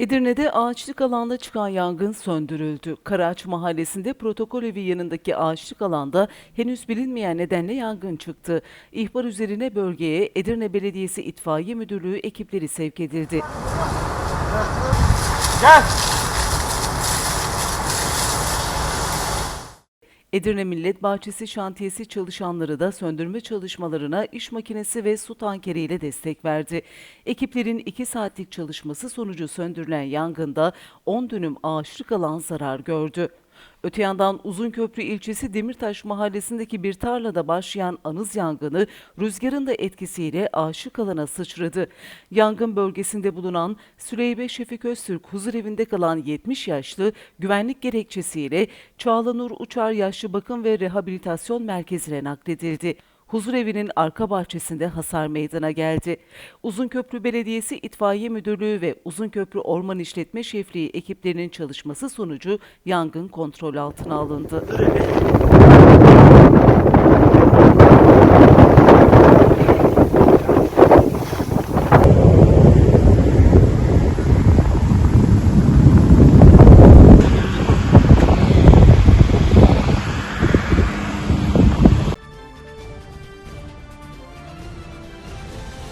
Edirne'de ağaçlık alanda çıkan yangın söndürüldü. Karaağaç mahallesinde protokol evi yanındaki ağaçlık alanda henüz bilinmeyen nedenle yangın çıktı. İhbar üzerine bölgeye Edirne Belediyesi İtfaiye Müdürlüğü ekipleri sevk edildi. Gel. Edirne Millet Bahçesi şantiyesi çalışanları da söndürme çalışmalarına iş makinesi ve su tankeriyle destek verdi. Ekiplerin 2 saatlik çalışması sonucu söndürülen yangında 10 dönüm ağaçlık alan zarar gördü. Öte yandan Uzunköprü ilçesi Demirtaş mahallesindeki bir tarlada başlayan anız yangını rüzgarın da etkisiyle ağaçlık alana sıçradı. Yangın bölgesinde bulunan Süleybe Şefik Öztürk huzurevinde kalan 70 yaşlı güvenlik gerekçesiyle Çağlanur Uçar Yaşlı Bakım ve Rehabilitasyon Merkezi'ne nakledildi. Huzurevinin arka bahçesinde hasar meydana geldi. Uzunköprü Belediyesi İtfaiye Müdürlüğü ve Uzunköprü Orman İşletme Şefliği ekiplerinin çalışması sonucu yangın kontrol altına alındı.